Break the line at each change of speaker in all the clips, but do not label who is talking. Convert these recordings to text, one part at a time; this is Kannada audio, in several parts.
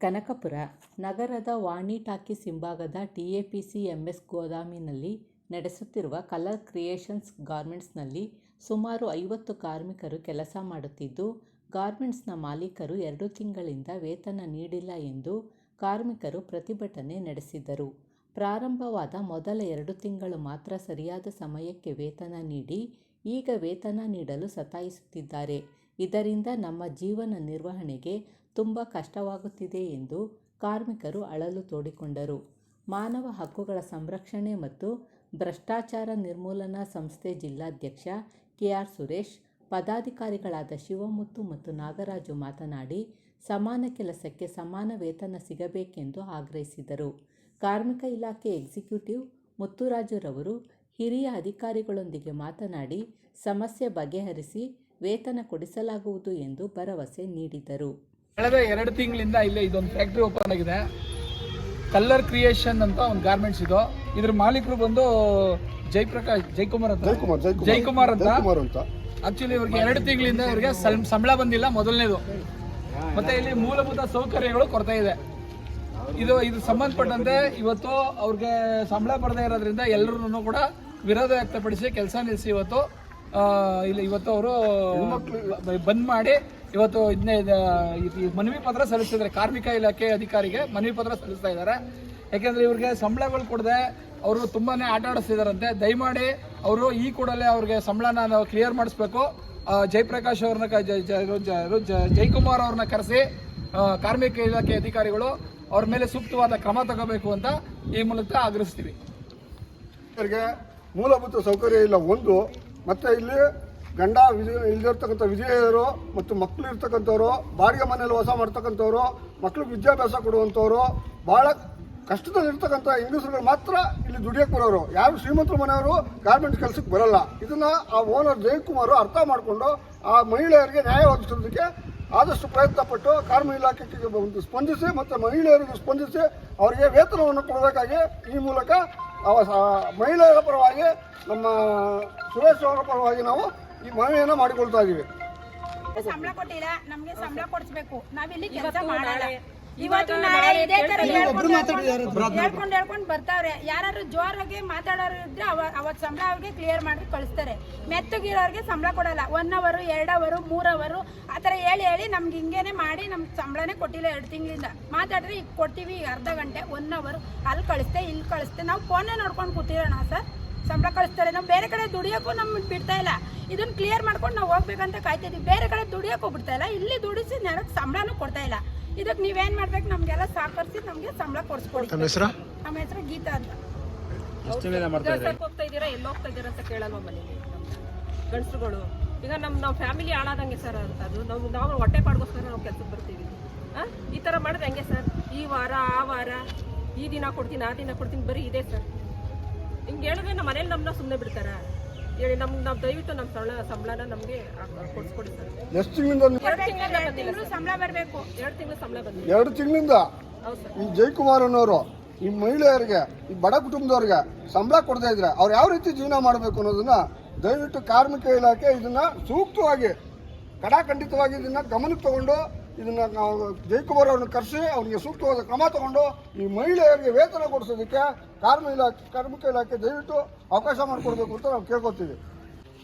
ಕನಕಪುರ ನಗರದ ವಾಣಿ ಟಾಕೀಸ್ ಹಿಂಭಾಗದ ಟಿಎಪಿಸಿ ಎಂಎಸ್ ಗೋದಾಮಿನಲ್ಲಿ ನಡೆಸುತ್ತಿರುವ ಕಲರ್ ಕ್ರಿಯೇಷನ್ಸ್ ಗಾರ್ಮೆಂಟ್ಸ್ನಲ್ಲಿ ಸುಮಾರು ಐವತ್ತು ಕಾರ್ಮಿಕರು ಕೆಲಸ ಮಾಡುತ್ತಿದ್ದು, ಗಾರ್ಮೆಂಟ್ಸ್ನ ಮಾಲೀಕರು ಎರಡು ತಿಂಗಳಿಂದ ವೇತನ ನೀಡಿಲ್ಲ ಎಂದು ಕಾರ್ಮಿಕರು ಪ್ರತಿಭಟನೆ ನಡೆಸಿದರು. ಪ್ರಾರಂಭವಾದ ಮೊದಲ ಎರಡು ತಿಂಗಳು ಮಾತ್ರ ಸರಿಯಾದ ಸಮಯಕ್ಕೆ ವೇತನ ನೀಡಿ, ಈಗ ವೇತನ ನೀಡಲು ಸತಾಯಿಸುತ್ತಿದ್ದಾರೆ. ಇದರಿಂದ ನಮ್ಮ ಜೀವನ ನಿರ್ವಹಣೆಗೆ ತುಂಬ ಕಷ್ಟವಾಗುತ್ತಿದೆ ಎಂದು ಕಾರ್ಮಿಕರು ಅಳಲು ತೋಡಿಕೊಂಡರು. ಮಾನವ ಹಕ್ಕುಗಳ ಸಂರಕ್ಷಣೆ ಮತ್ತು ಭ್ರಷ್ಟಾಚಾರ ನಿರ್ಮೂಲನಾ ಸಂಸ್ಥೆ ಜಿಲ್ಲಾಧ್ಯಕ್ಷ ಕೆಆರ್ ಸುರೇಶ್, ಪದಾಧಿಕಾರಿಗಳಾದ ಶಿವಮುತ್ತು ಮತ್ತು ನಾಗರಾಜು ಮಾತನಾಡಿ, ಸಮಾನ ಕೆಲಸಕ್ಕೆ ಸಮಾನ ವೇತನ ಸಿಗಬೇಕೆಂದು ಆಗ್ರಹಿಸಿದರು. ಕಾರ್ಮಿಕ ಇಲಾಖೆ ಎಕ್ಸಿಕ್ಯೂಟಿವ್ ಮುತ್ತುರಾಜುರವರು ಹಿರಿಯ ಅಧಿಕಾರಿಗಳೊಂದಿಗೆ ಮಾತನಾಡಿ, ಸಮಸ್ಯೆ ಬಗೆಹರಿಸಿ ವೇತನ ಕೊಡಿಸಲಾಗುವುದು ಎಂದು ಭರವಸೆ ನೀಡಿದರು.
ಕಳೆದ ಎರಡು ತಿಂಗಳಿಂದ ಇಲ್ಲೇ ಇದೊಂದು ಫ್ಯಾಕ್ಟ್ರಿ ಓಪನ್ ಆಗಿದೆ. ಕಲ್ಲರ್ ಕ್ರಿಯೇಷನ್ ಅಂತ ಒಂದು ಗಾರ್ಮೆಂಟ್ಸ್ ಇದು. ಇದ್ರ ಮಾಲೀಕರು ಬಂದು ಜಯಪ್ರಕಾಶ್ ಜಯಕುಮಾರ್ ಅಂತ
ಜಯಕುಮಾರ್ ಜಯಕುಮಾರ್
ಜಯಕುಮಾರ್ ಅಂತ. ಆಕ್ಚುಲಿ ಇವ್ರಿಗೆ ಎರಡು ತಿಂಗಳಿಂದ ಇವರಿಗೆ ಸಂಬಳ ಬಂದಿಲ್ಲ ಮೊದಲನೇದು. ಮತ್ತೆ ಇಲ್ಲಿ ಮೂಲಭೂತ ಸೌಕರ್ಯಗಳು ಕೊರತೆ ಇದೆ. ಇದು ಇದು ಸಂಬಂಧಪಟ್ಟಂತೆ ಇವತ್ತು ಅವ್ರಿಗೆ ಸಂಬಳ ಬರದೇ ಇರೋದ್ರಿಂದ ಎಲ್ಲರೂ ಕೂಡ ವಿರೋಧ ವ್ಯಕ್ತಪಡಿಸಿ ಕೆಲಸ ನಿಲ್ಲಿಸಿ ಇವತ್ತು ಇಲ್ಲಿ ಇವತ್ತು ಅವರು ಬಂದ್ ಮಾಡಿ ಇವತ್ತು ಇದನ್ನೇ ಮನವಿ ಪತ್ರ ಸಲ್ಲಿಸ್ತಿದ್ದಾರೆ. ಕಾರ್ಮಿಕ ಇಲಾಖೆ ಅಧಿಕಾರಿಗೆ ಮನವಿ ಪತ್ರ ಸಲ್ಲಿಸ್ತಾ ಇದ್ದಾರೆ. ಯಾಕೆಂದ್ರೆ ಇವ್ರಿಗೆ ಸಂಬಳಗಳು ಕೊಡದೆ ಅವರು ತುಂಬಾನೇ ಆಟ ಆಡಿಸ್ತಿದಾರಂತೆ. ದಯಮಾಡಿ ಅವರು ಈ ಕೂಡಲೇ ಅವ್ರಿಗೆ ಸಂಬಳನ ನಾವು ಕ್ಲಿಯರ್ ಮಾಡಿಸ್ಬೇಕು. ಜಯಪ್ರಕಾಶ್ ಅವ್ರನ್ನ ಜಯಕುಮಾರ್ ಅವ್ರನ್ನ ಕರೆಸಿ ಕಾರ್ಮಿಕ ಇಲಾಖೆ ಅಧಿಕಾರಿಗಳು ಅವ್ರ ಮೇಲೆ ಸೂಕ್ತವಾದ ಕ್ರಮ ತಗೋಬೇಕು ಅಂತ ಈ ಮೂಲಕ ಆಗ್ರಹಿಸ್ತೀವಿ.
ಮೂಲಭೂತ ಸೌಕರ್ಯ ಇಲ್ಲ. ಒಂದು ಮತ್ತೆ ಇಲ್ಲಿ ಗಂಡ ವಿಜಯ ಇಲ್ಲಿರ್ತಕ್ಕಂಥ ವಿಜಯರು ಮತ್ತು ಮಕ್ಕಳು ಇರ್ತಕ್ಕಂಥವ್ರು, ಬಾಡಿಗೆ ಮನೆಯಲ್ಲಿ ವಾಸ ಮಾಡ್ತಕ್ಕಂಥವ್ರು, ಮಕ್ಳಿಗೆ ವಿದ್ಯಾಭ್ಯಾಸ ಕೊಡುವಂಥವ್ರು ಭಾಳ ಕಷ್ಟದಲ್ಲಿರ್ತಕ್ಕಂಥ ಹೆಂಗಸರುಗಳು ಮಾತ್ರ ಇಲ್ಲಿ ದುಡಿಯಕ್ಕೆ ಬರೋರು. ಯಾರು ಶ್ರೀಮಂತರ ಮನೆಯವರು ಗಾರ್ಮೆಂಟ್ಸ್ ಕೆಲಸಕ್ಕೆ ಬರಲ್ಲ. ಇದನ್ನ ಆ ಓನರ್ ಜಯಕುಮಾರ್ ಅರ್ಥ ಮಾಡಿಕೊಂಡು ಆ ಮಹಿಳೆಯರಿಗೆ ನ್ಯಾಯ ಒದಗಿಸೋದಕ್ಕೆ ಆದಷ್ಟು ಪ್ರಯತ್ನ ಪಟ್ಟು ಕಾರ್ಮಿಕ ಇಲಾಖೆಗೆ ಸ್ಪಂದಿಸಿ ಮತ್ತು ಮಹಿಳೆಯರಿಗೆ ಸ್ಪಂದಿಸಿ ಅವರಿಗೆ ವೇತನವನ್ನು ಕೊಡಬೇಕಾಗಿ ಈ ಮೂಲಕ ಅವ ಮಹಿಳೆಯರ ಪರವಾಗಿ ನಮ್ಮ ಸುರೇಶ್ ಅವರ ಪರವಾಗಿ ನಾವು ಈ ಮನವಿಯನ್ನು ಮಾಡಿಕೊಳ್ತಾ ಇದ್ದೀವಿ
ಸಂಬಳ ಕೊಟ್ಟಿಲ್ಲ ನಮಗೆ ಸಂಬಳ ಕೊಡಿಸ್ಬೇಕು. ನಾವಿಲ್ಲಿ ಕೆಲಸ ಮಾಡಲ್ಲ. ಇವತ್ತು ನಾಳೆ ಇದೇ ತರ ಹೇಳ್ಕೊಂಡು ಹೇಳ್ಕೊಂಡು ಬರ್ತಾವ್ರೆ. ಯಾರು ಜೋರಾಗಿ ಮಾತಾಡೋರು ಇದ್ರೆ ಅವ ಅವತ್ ಸಂಬಳ ಅವ್ರಿಗೆ ಕ್ಲಿಯರ್ ಮಾಡಿ ಕಳಿಸ್ತಾರೆ. ಮೆತ್ತಗಿರೋರಿಗೆ ಸಂಬಳ ಕೊಡಲ್ಲ. ಒನ್ ಅವರು ಎರಡು ಅವರು ಮೂರ್ ಅವರು ಆ ಥರ ಹೇಳಿ ಹೇಳಿ ನಮ್ಗೆ ಹಿಂಗೇನೆ ಮಾಡಿ ನಮ್ಗೆ ಸಂಬಳನೇ ಕೊಟ್ಟಿಲ್ಲ ಎರಡು ತಿಂಗಳಿಂದ. ಮಾತಾಡಿದ್ರೆ ಈಗ ಕೊಡ್ತೀವಿ ಈಗ ಅರ್ಧ ಗಂಟೆ ಒನ್ ಅವರು ಅಲ್ಲಿ ಕಳಿಸ್ತೆ ಇಲ್ಲಿ ಕಳಿಸ್ತೆ. ನಾವು ಫೋನೇ ನೋಡ್ಕೊಂಡು ಕೂತಿರೋಣ ಸರ್. ಸಂಬಳ ಕಳಿಸ್ತಾರೆ. ನಾವು ಬೇರೆ ಕಡೆ ದುಡಿಯೋಕ್ಕೂ ನಮ್ಗೆ ಬಿಡ್ತಾ ಇಲ್ಲ. ಇದನ್ನ ಕ್ಲಿಯರ್ ಮಾಡ್ಕೊಂಡು ನಾವು ಹೋಗ್ಬೇಕಂತ ಕಾಯ್ತಿದ್ವಿ ಬೇರೆ ಕಡೆ ದುಡಿಯೋಕ್ಕೂ ಬಿಡ್ತಾ ಇಲ್ಲ. ಇಲ್ಲಿ ದುಡಿಸಿ ನೆರಕ್ಕೆ ಸಂಬಳನೂ ಕೊಡ್ತಾ ಇಲ್ಲ. ಇದಕ್ಕೆ ನೀವೇನ್ ಮಾಡ್ಬೇಕು? ನಮ್ಗೆಲ್ಲ ಸಹಕರಿಸಿ ನಮ್ಗೆ ಸಂಬಳ ಕೊಡಿಸ್ಕೊಡಿ. ನಮ್ಮ ಹೆಸರು? ಗೀತಾ ಅಂತ.
ಕೆಲ್ಸಕ್ಕೆ ಹೋಗ್ತಾ ಇದ್ದೀರಾ? ಎಲ್ಲಿ ಹೋಗ್ತಾ ಇದ್ದೀರಾ ಅಂತ ಕೇಳಲ್ವ ಮನೇಲಿ ಗಂಡಸುಗಳು ಈಗ ನಮ್ಮ ನಾವು ಫ್ಯಾಮಿಲಿ ಹಾಳಾದಂಗೆ ಸರ್ ಅಂತ ಅದು. ನಾವು ನಾವು ಹೊಟ್ಟೆ ಪಾಡ್ಗೋಸ್ಕರ ನಾವು ಕೆಲ್ಸಕ್ಕೆ ಬರ್ತೀವಿ. ಆ? ಈ ಥರ ಮಾಡಿದ್ರೆ ಹೆಂಗೆ ಸರ್ ಈ ವಾರ ಆ ವಾರ ಈ ದಿನ ಕೊಡ್ತೀನಿ ಆ ದಿನ ಕೊಡ್ತೀನಿ ಬರೀ ಇದೆ ಸರ್ ಹಿಂಗೆ ಹೇಳಿದ್ರೆ ನಮ್ಮ ಮನೇಲಿ ನಮ್ಮನ್ನ ಸುಮ್ಮನೆ ಬಿಡ್ತಾರ? ಹೇಳಿ ನಮ್ಗೆ ನಾವು ದಯವಿಟ್ಟು ನಮ್ಮ ಸಂಬಳ ಸಂಬಳನ ನಮಗೆ ಕೊಡಿಸ್ಕೊಡಿ ಸರ್.
ಎಷ್ಟು ತಿಂಗಳಿಂದ
ಎರಡು ತಿಂಗಳಿಂದ ಬಂದಿಲ್ಲ
ತಿಂಗಳು ಸಂಬಳ ಬರಬೇಕು.
ಎರಡು ತಿಂಗಳು ಸಂಬಳ ಬಂದಿಲ್ಲ.
ಎರಡು ತಿಂಗಳಿಂದ?
ಹೌದು ಸರ್.
ಈ ಜಯಕುಮಾರ್ ಅನ್ನೋರು ಈ ಮಹಿಳೆಯರಿಗೆ ಈ ಬಡ ಕುಟುಂಬದವ್ರಿಗೆ ಸಂಬಳ ಕೊಡದೇ ಇದ್ರೆ ಅವ್ರು ಯಾವ ರೀತಿ ಜೀವನ ಮಾಡಬೇಕು ಅನ್ನೋದನ್ನ ದಯವಿಟ್ಟು ಕಾರ್ಮಿಕ ಇಲಾಖೆ ಇದನ್ನ ಸೂಕ್ತವಾಗಿ ಕಡಾಖಂಡಿತವಾಗಿ ಇದನ್ನ ಗಮನಕ್ಕೆ ತಗೊಂಡು ಇದನ್ನ ನಾವು ಜಯಕುಮಾರ್ ಅವ್ರನ್ನ ಕರೆಸಿ ಅವ್ರಿಗೆ ಸೂಕ್ತವಾದ ಕ್ರಮ ತಗೊಂಡು ಈ ಮಹಿಳೆಯರಿಗೆ ವೇತನ ಕೊಡಿಸೋದಕ್ಕೆ ಕಾರ್ಮಿಕ ಇಲಾಖೆ ಕಾರ್ಮಿಕ ಇಲಾಖೆ ದಯವಿಟ್ಟು ಅವಕಾಶ ಮಾಡಿಕೊಡ್ಬೇಕು ಅಂತ ನಾವು ಕೇಳ್ಕೊತೀವಿ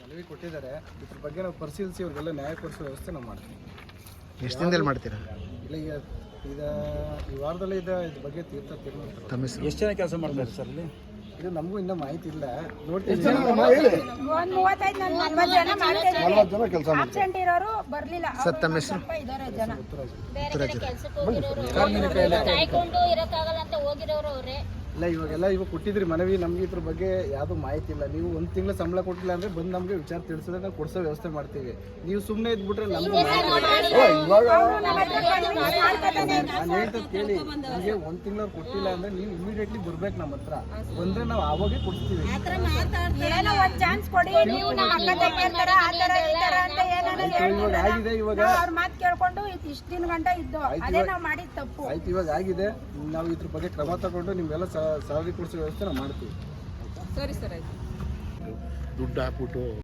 ಮನವಿ ಕೊಟ್ಟಿದ್ದಾರೆ. ಇದ್ರ ಬಗ್ಗೆ ನಾವು ಪರಿಶೀಲಿಸಿ ಅವ್ರಿಗೆಲ್ಲ ನ್ಯಾಯ ಕೊಡಿಸೋ ವ್ಯವಸ್ಥೆ ನಾವು ಮಾಡ್ತೀವಿ.
ಎಷ್ಟು ದಿನದಲ್ಲಿ ಮಾಡ್ತೀರಾ?
ಇಲ್ಲ ಈಗ ಈಗ ಈ ವಾರದಲ್ಲಿ ಇದ ಇದ್ರ ಬಗ್ಗೆ ತೀರ್ಥ ತೀರ್ಮಾನ
ತಮ್ಮ ಹೆಸರು?
ಎಷ್ಟು ಜನ ಕೆಲಸ ಮಾಡ್ತಾರೆ ಸರ್ ಇಲ್ಲಿ
ಇದು ನಮಗೂ ಇನ್ನೂ ಮಾಹಿತಿ ಇಲ್ಲ. ನೋಡ್ತೀವಿ
ಜನ
ಒಂದ್ ಮೂವತ್ತೈದು ನಲ್ವತ್ತು ಜನ ಮಾಡ್ತಾ ಇದ್ದೀವಿ
ನಲ್ವತ್ತು ಜನ ಕೆಲಸ ಮಾಡ್ತಾರೆ.
ಆಬ್ಸೆಂಟ್ ಇರೋರು ಬರ್ಲಿಲ್ಲ.
ಸರ್, ತಮ್ಮ ಹೆಸರು?
ಸ್ವಲ್ಪ ಇದಾರೆ ಜನ.
ಕಾಯ್ಕೊಂಡು ಇರೋಕ್ಕಾಗಲ್ಲ ಅಂತ ಹೋಗಿರೋರು ಅವ್ರೆ.
ಇಲ್ಲ ಇವಾಗೆಲ್ಲ ಇವಾಗ ಕೊಟ್ಟಿದ್ರಿ ಮನವಿ ನಮ್ಗೆ ಇದ್ರ ಬಗ್ಗೆ ಯಾವುದು ಮಾಹಿತಿ ಇಲ್ಲ. ನೀವು ಒಂದು ತಿಂಗಳ ಸಂಬಳ ಕೊಟ್ಟಿಲ್ಲ ಅಂದ್ರೆ ಬಂದು ನಮಗೆ ವಿಚಾರ ತಿಳಿಸಿದ್ರೆ ನಾವು ಕೊಡಿಸೋ ವ್ಯವಸ್ಥೆ ಮಾಡ್ತೀವಿ. ನೀವು ಸುಮ್ಮನೆ ಇದ್ಬಿಟ್ರೆ ನಮ್ಗೆ
ಓ, ಇವಾಗ
ನಾನು ಹೇಳ್ತದ್ ಕೇಳಿ. ನಮಗೆ ಒಂದು ತಿಂಗಳ ಕೊಟ್ಟಿಲ್ಲ ಅಂದ್ರೆ ನೀವು ಇಮಿಡಿಯೇಟ್ಲಿ ಬರ್ಬೇಕು ನಮ್ಮ ಹತ್ರ. ಬಂದ್ರೆ ನಾವು ಆವಾಗೆ ಕೊಡ್ತೀವಿ ಇವಾಗ ಆಗಿದೆ ಇವಾಗ
ಅವ್ರ ಮಾತು ಕೇಳ್ಕೊಂಡು ಇಷ್ಟ ದಿನ ಗಂಟ ಇದ್ದು. ಅದೇ ನಾವು ಮಾಡಿದ ತಪ್ಪು.
ಆಯ್ತು ಇವಾಗ ಆಗಿದೆ. ನಾವು ಇದ್ರ ಬಗ್ಗೆ ಕ್ರಮ ತಗೊಂಡು ನಿಮ್ಗೆಲ್ಲ ಸಹಕಾರಿ ಕೊಡಿಸೋ ವ್ಯವಸ್ಥೆ ನಾವು ಮಾಡ್ತೀವಿ.
ಸರಿ ಸರ್ ಆಯಿತು.
ದುಡ್ಡು ಹಾಕ್ಬಿಟ್ಟು